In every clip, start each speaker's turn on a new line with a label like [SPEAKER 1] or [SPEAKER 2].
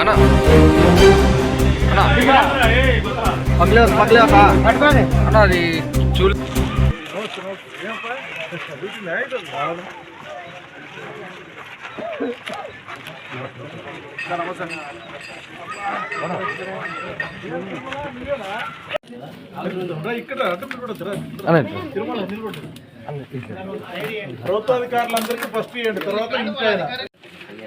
[SPEAKER 1] అన్న. అన్న. పక్కలే పక్కలే అన్న అది చూ
[SPEAKER 2] ఇక్కడ
[SPEAKER 1] అన్న
[SPEAKER 2] ప్రభుత్వాధికారులందరికీ ఫస్ట్ ఇవ్వండి తర్వాత ఇంకా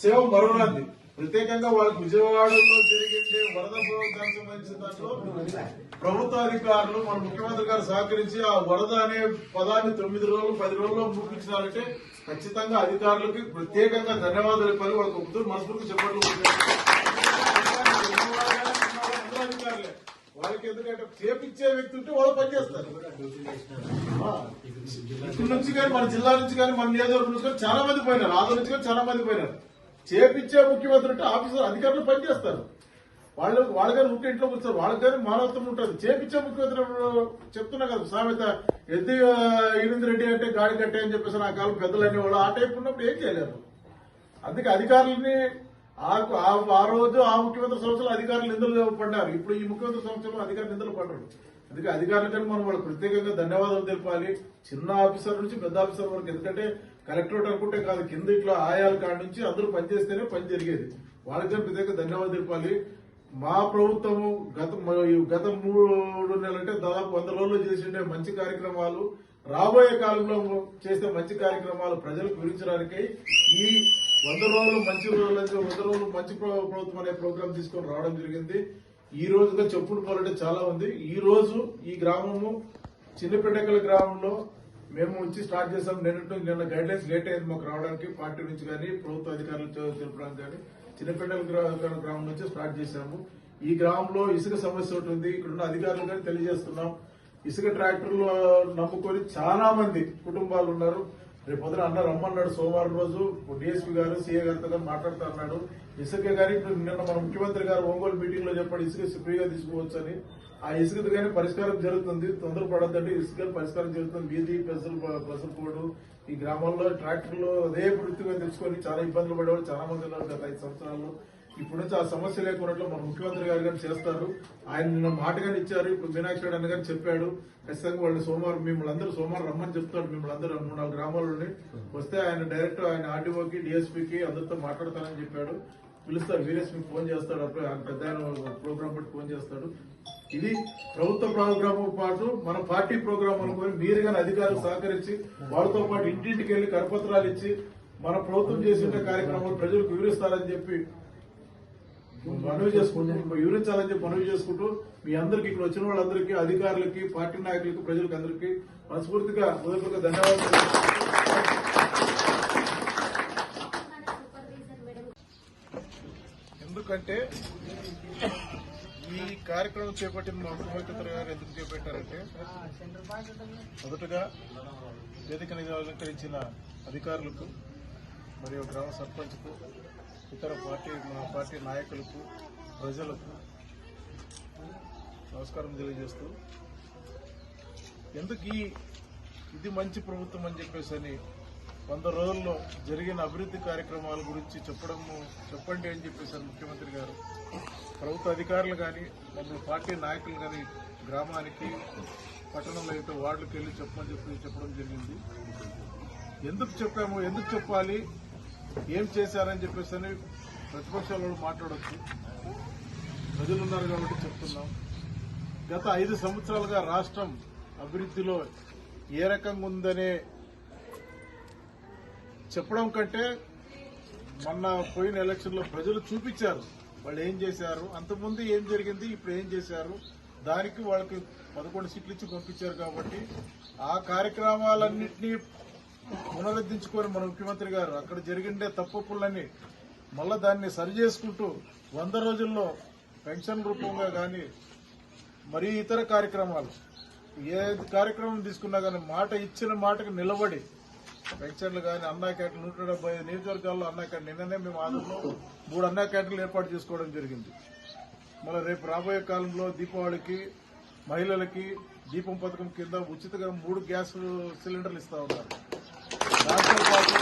[SPEAKER 2] సేవ మరొకటి. ప్రత్యేకంగా వాళ్ళకి విజయవాడలో జరిగింది వరద దానికి సంబంధించిన దాంట్లో ప్రభుత్వ అధికారులు మన ముఖ్యమంత్రి గారు సహకరించి ఆ వరద అనే పదాన్ని తొమ్మిది రోజులు పది రోజుల్లో ముగించినారంటే ఖచ్చితంగా అధికారులకి ప్రత్యేకంగా ధన్యవాదాలు చెప్పాలి. వాళ్ళకి ఒకరు మనస్ఫూర్తి చెప్పట్లు. వాళ్ళకి ఎందుకంటే చేపించే వ్యక్తి ఉంటే వాళ్ళు పనిచేస్తారు. ఇక్కడ నుంచి కానీ మన జిల్లా నుంచి కానీ మన నియోజకవర్గం నుంచి కానీ చాలా మంది పోయినారు. ఆంధ్ర నుంచి కానీ చాలా మంది పోయినారు. చేపించే ముఖ్యమంత్రి అంటే ఆఫీసర్ అధికారులు పనిచేస్తారు. వాళ్ళు వాళ్ళ కానీ ఉంటే ఇంట్లో కూర్చోరు వాళ్ళకి కానీ మానవత్వం ఉంటుంది. చేపించే ముఖ్యమంత్రి చెప్తున్నా కదా సామెత ఎద్దు ఇరింది రెడ్డి అంటే గాడి కట్టే అని చెప్పేసి నా కాలం పెద్దలు అనేవాళ్ళు ఆ టైప్ ఉన్నప్పుడు ఏం చేయలేరు. అందుకే అధికారులని ఆ ఆ- రోజు ఆ ముఖ్యమంత్రి సంవత్సరంలో అధికారులు నిందలు పడ్డారు. ఇప్పుడు ఈ ముఖ్యమంత్రి సంవత్సరంలో అధికారులు నిందలు పడ్డారు. అందుకే అధికారులకైనా మనం వాళ్ళకి ప్రత్యేకంగా ధన్యవాదాలు తెలపాలి. చిన్న ఆఫీసర్ నుంచి పెద్ద ఆఫీసర్ వరకు ఎందుకంటే కలెక్టరేట్ అనుకుంటే కాదు కింద ఇట్లా ఆయాల కాడ నుంచి అందరూ పనిచేస్తేనే పని జరిగేది. వాళ్ళకి ప్రత్యేక ప్రత్యేకంగా ధన్యవాదాలు తెలపాలి. మా ప్రభుత్వము గత గత మూడు నెలలంటే దాదాపు వంద రోజులు చేసిండే మంచి కార్యక్రమాలు. రాబోయే కాలంలో చేసే మంచి కార్యక్రమాలు ప్రజలకు వివరించడానికి ఈ వంద రోజులు మంచి రోజులు వంద రోజులు మంచి ప్రభుత్వం అనే ప్రోగ్రాం తీసుకొని రావడం జరిగింది. ఈ రోజుగా చెప్పుడు పోలంటే చాలా ఉంది ఈ రోజు ఈ గ్రామము చిన్నపెట్టకల గ్రామంలో మేము వచ్చి స్టార్ట్ చేసాం. నిన్న నిన్న గైడ్ లైన్స్ లేట్ అయింది మాకు రావడానికి పార్టీ నుంచి కానీ ప్రభుత్వ అధికారులతో తెలపడానికి కానీ చిన్నపెట్టల గ్రామం నుంచి స్టార్ట్ చేశాము. ఈ గ్రామంలో ఇసుక సమస్య ఒకటి ఉంది. ఇక్కడ ఉన్న అధికారులు కానీ తెలియజేస్తున్నాం. ఇసుక ట్రాక్టర్లు నమ్ముకొని చాలా మంది కుటుంబాలు ఉన్నారు. రేపు పొద్దున అన్న రమ్మన్నాడు సోమవారం రోజు. డిఎస్పీ గారు సీఏ గారితో కానీ మాట్లాడుతూ అన్నాడు. ఇసుక గారి ఇప్పుడు నిన్న మన ముఖ్యమంత్రి గారు ఒంగోలు మీటింగ్లో చెప్పాడు ఇసుక ఫ్రీగా తీసుకోవచ్చు అని ఆ ఇసుక కానీ పరిష్కారం జరుగుతుంది. తొందరపడద్దండి ఇసుక పరిష్కారం జరుగుతుంది. వీధి పెసలు పెసలు పోడు ఈ గ్రామాల్లో ట్రాక్టర్లు అదే వృత్తిగా తెచ్చుకొని చాలా ఇబ్బందులు పడేవాళ్ళు. చాలా మంది ఉన్నారు గత ఐదు సంవత్సరాల్లో. ఇప్పుడు నుంచి ఆ సమస్య లేకున్నట్లు మన ముఖ్యమంత్రి గారు కానీ చేస్తారు. ఆయన నిన్న మాట కానీ ఇచ్చారు. ఇప్పుడు మీనాక్షి రెడ్డి అన్న గారు చెప్పాడు. ఖచ్చితంగా వాళ్ళు సోమవారం మిమ్మల్ని అందరూ సోమవారం రమ్మని చెప్తాడు మిమ్మల్ని అందరూ మూడు నాలుగు గ్రామాలని వస్తే ఆయన డైరెక్ట్ ఆయన ఆర్డీఓకి డిఎస్పీకి అందరితో మాట్లాడతానని చెప్పాడు. పిలుస్తారు. వీరేష్మికి ఫోన్ చేస్తాడు. అప్పుడు ఆయన పెద్ద ఆయన ప్రోగ్రామ్ బట్టి ఫోన్ చేస్తాడు. ఇది ప్రభుత్వ ప్రోగ్రామ్ పాటు మన పార్టీ ప్రోగ్రామ్ అనుకుని మీరు కానీ అధికారులు సహకరించి వాళ్ళతో పాటు ఇంటింటికి వెళ్ళి కరపత్రాలు ఇచ్చి మన ప్రభుత్వం చేసిన కార్యక్రమాలు ప్రజలకు వివరిస్తారని చెప్పి మనవి చేసుకుంటూ వివరించాలని చెప్పి మనవి చేసుకుంటూ మీ అందరికి ఇక్కడ వచ్చిన వాళ్ళందరికీ అధికారులకి పార్టీ నాయకులకు ప్రజలకు అందరికీ మనస్ఫూర్తిగా హృదయపూర్వక ధన్యవాదాలు ఎందుకంటే ఈ కార్యక్రమం చేపట్టిన మా ముఖ్యమంత్రి గారు ఎందుకు చేపట్టారంటే మొదటగా వేదికని అలంకరించిన అధికారులకు మరియు గ్రామ సర్పంచ్కు ఇతర పార్టీ మా పార్టీ నాయకులకు ప్రజలకు నమస్కారం తెలియజేస్తూ ఎందుకు ఈ ఇది మంచి ప్రభుత్వం అని చెప్పేసి అని వంద రోజుల్లో జరిగిన అభివృద్ధి కార్యక్రమాల గురించి చెప్పడము చెప్పండి అని చెప్పేసి ముఖ్యమంత్రి గారు ప్రభుత్వ అధికారులు కానీ మమ్మల్ని పార్టీ నాయకులు కానీ గ్రామానికి పట్టణంలో అయితే వార్డులకు వెళ్ళి చెప్పమని చెప్పి చెప్పడం జరిగింది. ఎందుకు చెప్పాము? ఎందుకు చెప్పాలి? ఏం చేశారని చెప్పేసి అని ప్రతిపక్షాలు మాట్లాడొచ్చు. ప్రజలు ఉన్నారు కాబట్టి చెప్తున్నాం. గత ఐదు సంవత్సరాలుగా రాష్ట్రం అభివృద్ధిలో ఏ రకంగా ఉందనే చెప్పడం కంటే మొన్న పోయిన ఎలక్షన్లో ప్రజలు చూపించారు. వాళ్ళు ఏం చేశారు? అంతకుముందు ఏం జరిగింది? ఇప్పుడు ఏం చేశారు? దానికి వాళ్ళకి పదకొండు సీట్లు ఇచ్చి పంపించారు కాబట్టి ఆ కార్యక్రమాలన్నింటినీ పునరుద్ధరించుకొని మన ముఖ్యమంత్రి గారు అక్కడ జరిగిండే తప్పులన్నీ మళ్ళా దాన్ని సరి చేసుకుంటూ వంద రోజుల్లో పెన్షన్ రూపంగా కానీ మరి ఇతర కార్యక్రమాలు ఏ కార్యక్రమం తీసుకున్నా కానీ మాట ఇచ్చిన మాటకు నిలబడి పెన్షన్లు కానీ అన్నా క్యాంటీన్ నూట డెబ్బై ఐదు నియోజకవర్గాల్లో అన్నా క్యాంటీన్ నిన్ననే మేము ఆదంలో మూడు అన్నా క్యాంటీన్లు ఏర్పాటు చేసుకోవడం జరిగింది. మళ్ళీ రేపు రాబోయే కాలంలో దీపావళికి మహిళలకి దీపం పథకం కింద ఉచితంగా మూడు గ్యాస్ సిలిండర్లు ఇస్తా ఉన్నారు. దాంతో పాటు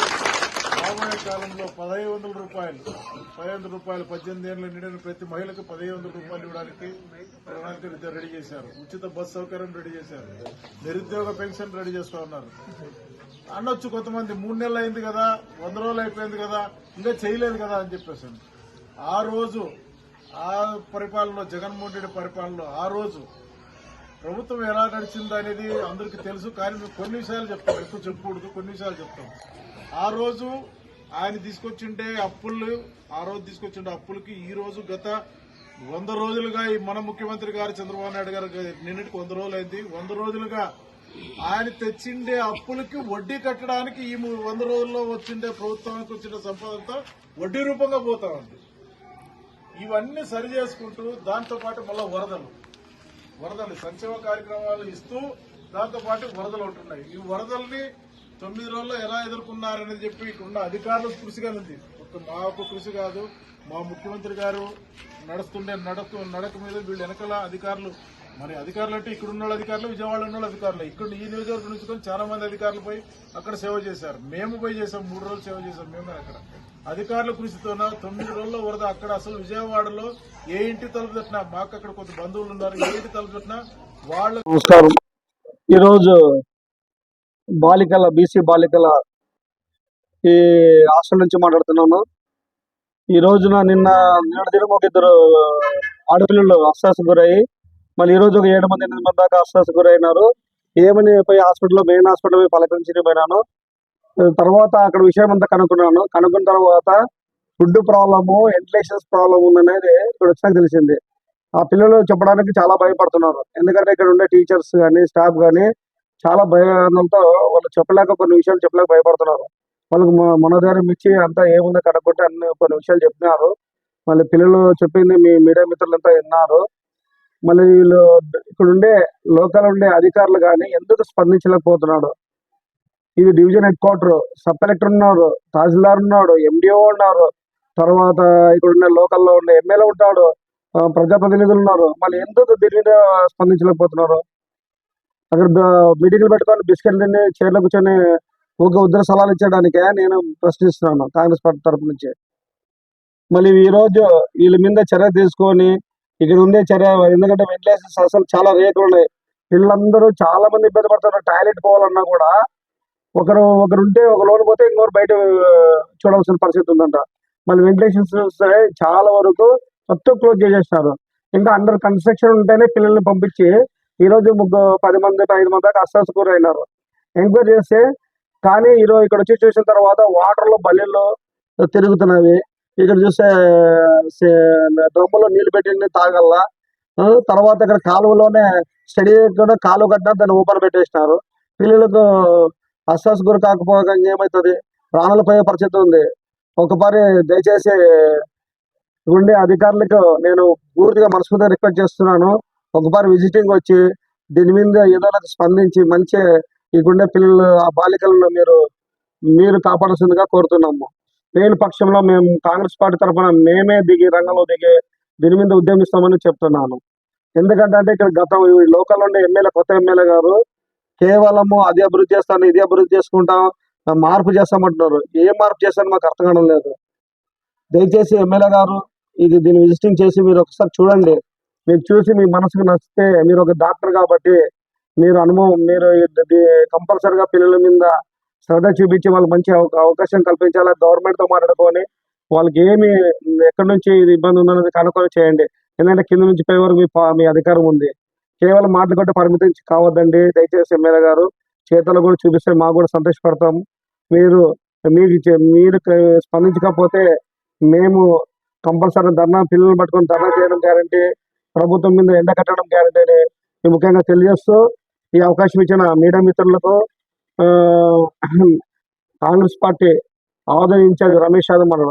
[SPEAKER 2] రాబోయే కాలంలో పదహైదు వందల రూపాయలు పదిహేను వందల రూపాయలు పద్దెనిమిది ఏళ్ళు నిండిన ప్రతి మహిళకు పదిహేను వందల రూపాయలు ఇవ్వడానికి ప్రణాళిక రెడీ చేశారు. ఉచిత బస్ సౌకర్యం రెడీ చేశారు. నిరుద్యోగ పెన్షన్ రెడీ చేస్తా ఉన్నారు. అనొచ్చు కొంతమంది మూడు నెలలు అయింది కదా వంద రోజులు అయిపోయింది కదా ఇంకా చేయలేదు కదా అని చెప్పేసి ఆ రోజు ఆ పరిపాలనలో జగన్మోహన్ రెడ్డి పరిపాలనలో ఆ రోజు ప్రభుత్వం ఎలా నడిచింది అనేది అందరికీ తెలుసు కానీ మేము కొన్ని విషయాలు చెప్తాం. ఎక్కువ చెప్పకూడదు కొన్ని విషయాలు చెప్తాం. ఆ రోజు ఆయన తీసుకొచ్చిండే అప్పులు ఆ రోజు తీసుకొచ్చిండే అప్పులకి ఈ రోజు గత వంద రోజులుగా ఈ మన ముఖ్యమంత్రి గారు చంద్రబాబు నాయుడు గారు నిన్నటికి వంద రోజులు అయింది. వంద రోజులుగా ఆయన తెచ్చిండే అప్పులకి వడ్డీ కట్టడానికి ఈ వంద రోజుల్లో వచ్చిండే ప్రభుత్వానికి వచ్చిన సంపదంతా వడ్డీ రూపంగా పోతా ఉంది. ఇవన్నీ సరి చేసుకుంటూ దాంతోపాటు మళ్ళీ వరదలు. వరదలు సంక్షేమ కార్యక్రమాలు ఇస్తూ దాంతో పాటు వరదలు ఉంటున్నాయి. ఈ వరదల్ని తొమ్మిది రోజుల్లో ఎలా ఎదుర్కొన్నారని చెప్పి ఇక్కడ ఉన్న అధికారుల కృషిగా ఉంది. మా ఒక్క కృషి కాదు. మా ముఖ్యమంత్రి గారు నడుస్తుండే నడక నడక మీద వీళ్ళు వెనకల అధికారులు మరి అధికారులు అంటే ఇక్కడ ఉన్న అధికారులు విజయవాడ ఉన్న వాళ్ళ అధికారులు. ఇక్కడ ఈ నియోజకవర్గం నుంచి చాలా మంది అధికారులు పోయి అక్కడ సేవ చేశారు. మేము పోయి చేసాం మూడు రోజులు సేవ చేశాం మేము అక్కడ. అధికారుల కృషితోన తొమ్మిది రోజుల్లో వరద అక్కడ అసలు విజయవాడలో ఏ ఇంటి తలుపు తట్టినా మాకు అక్కడ కొంత బంధువులు ఉన్నారు ఏ ఇంటి తలుపు తట్టినా వాళ్ళ
[SPEAKER 3] నమస్కారం. ఈరోజు బాలికల బీసీ బాలికల ఈ హాస్టల్ నుంచి మాట్లాడుతున్నాను. ఈ రోజున నిన్న నిన్న దినం ఒక ఇద్దరు ఆడపిల్లలు అస్సాసు గురయ్యి మళ్ళీ ఈరోజు ఒక ఏడు మంది ఎనిమిది మంది దాకా అస్వస్థకు గురైనారు. ఏమని పోయి హాస్పిటల్లో మెయిన్ హాస్పిటల్ పోయి పలకరించి పోయినాను. తర్వాత అక్కడ విషయం అంతా కనుక్కున్నాను. కనుక్కున్న తర్వాత ఫుడ్ ప్రాబ్లము వెంటిలేషన్స్ ప్రాబ్లం ఉందనేది ఇక్కడ వచ్చినాక తెలిసింది. ఆ పిల్లలు చెప్పడానికి చాలా భయపడుతున్నారు. ఎందుకంటే ఇక్కడ ఉండే టీచర్స్ కానీ స్టాఫ్ కానీ చాలా భయంతో వాళ్ళు చెప్పలేక కొన్ని విషయాలు చెప్పలేక భయపడుతున్నారు. వాళ్ళకి మన మనోధైర్యం ఇచ్చి అంతా ఏముందో కనుక్కుంటే అన్ని కొన్ని విషయాలు చెప్పినారు. మళ్ళీ పిల్లలు చెప్పింది మీ మీడియా మిత్రులంతా విన్నారు. మళ్ళీ వీళ్ళు ఇక్కడ ఉండే లోకల్ ఉండే అధికారులు కానీ ఎందుకు స్పందించలేకపోతున్నాడు? ఇది division head quarter sub collector ఉన్నారు తహసీల్దార్ ఉన్నాడు ఎండిఓ ఉన్నారు తర్వాత ఇక్కడ ఉండే లోకల్లో ఉండే ఎమ్మెల్యే ఉంటాడు ప్రజాప్రతినిధులు ఉన్నారు. మళ్ళీ ఎందుకు దీని మీద స్పందించలేకపోతున్నారు? అక్కడ మీటింగ్లు పెట్టుకొని బిస్కెట్ తిని చైర్లో కూర్చొని ఒక ఉద్దర సలహాలు ఇచ్చేయడానికే నేను ప్రశ్నిస్తున్నాను కాంగ్రెస్ పార్టీ తరపు నుంచి. మళ్ళీ ఈ రోజు వీళ్ళ మీద చర్య తీసుకొని ఇక్కడ ఉండే చర్య ఎందుకంటే వెంటిలేషన్స్ అసలు చాలా రేట్లు ఉన్నాయి. వీళ్ళందరూ చాలా మంది ఇబ్బంది పడుతున్నారు. టాయిలెట్ పోవాలన్నా కూడా ఒకరు ఒకరు ఉంటే ఒక లోన్ పోతే ఇంకొకరు బయట చూడవలసిన చూడాల్సిన పరిస్థితి ఉందంట. మళ్ళీ వెంటిలేషన్స్ చాలా వరకు మొత్తం క్లోజ్ చేసేసినారు ఇంకా అండర్ కన్స్ట్రక్షన్ ఉంటేనే పిల్లల్ని పంపించి ఈ రోజు ముగ్గు పది మంది ఐదు మంది దాకా అస్వస్థకూర అయినారు. ఎంక్వైరీ చేస్తే కానీ ఈరోజు ఇక్కడ వచ్చి చూసిన తర్వాత వాటర్లో బల్లెల్లో తిరుగుతున్నవి. ఇక్కడ చూస్తే డ్రమ్ములో నీళ్ళు పెట్టి తాగల్లా. తర్వాత ఇక్కడ కాలువలోనే స్టడీ కూడా కాలువ కట్టినా దాన్ని ఓపెన్ పెట్టేసినారు. పిల్లలకు అస్సాస్ గురి కాకపోగా ఏమవుతుంది ప్రాణాలు పోయే పరిస్థితి ఉంది. ఒకసారి దయచేసి ఉండే అధికారులకు నేను పూర్తిగా మనస్ఫూర్తిగా రిక్వెస్ట్ చేస్తున్నాను. ఒకసారి విజిటింగ్ వచ్చి దీని మీద ఏదో స్పందించి మంచి ఈ గుండె పిల్లలు ఆ బాలికలను మీరు మీరు కాపాడాల్సిందిగా కోరుతున్నాము. లేని పక్షంలో మేము కాంగ్రెస్ పార్టీ తరఫున మేమే దిగి రంగంలో దిగి దీని మీద ఉద్యమిస్తామని చెప్తున్నాను. ఎందుకంటే ఇక్కడ గత లోకల్ ఉండే ఎమ్మెల్యే కొత్త ఎమ్మెల్యే గారు కేవలము అది అభివృద్ధి చేస్తాను ఇది అభివృద్ధి చేసుకుంటాం మార్పు చేస్తామంటున్నారు. ఏ మార్పు చేస్తాను మాకు అర్థం కావడం లేదు. దయచేసి ఎమ్మెల్యే గారు ఇది దీన్ని విజిటింగ్ చేసి మీరు ఒకసారి చూడండి. మీరు చూసి మీ మనసుకు నచ్చితే మీరు ఒక డాక్టర్ కాబట్టి మీరు అనుభవం మీరు కంపల్సరిగా పిల్లల మీద శ్రద్ధ చూపించి వాళ్ళకి మంచి అవ- అవకాశం కల్పించాలా? గవర్నమెంట్తో మాట్లాడుకొని వాళ్ళకి ఏమి ఎక్కడి నుంచి ఇది ఇబ్బంది ఉందన్నది కనుక్కొని చేయండి. ఎందుకంటే కింద నుంచి పై వరకు మీ మీ అధికారం ఉంది. కేవలం మాటలు కొట్టే పరిమితం కావద్దండి. దయచేసి ఎమ్మెల్యే గారు చేతలు కూడా చూపిస్తే మాకు కూడా సంతోషపడతాం. మీరు మీకు చే- మీరు స్పందించకపోతే మేము కంపల్సరీ ధర్నా పిల్లలు పట్టుకొని ధర్నా చేయడం గ్యారంటీ ప్రభుత్వం మీద ఎండ కట్టడం గ్యారంటీ అని ముఖ్యంగా తెలియజేస్తూ ఈ అవకాశం ఇచ్చిన మీడియా మిత్రులకు కాంగ్రెస్ పార్టీ ఆదాయ ఇన్ఛార్జ్ రమేష్ యాదవ్ మన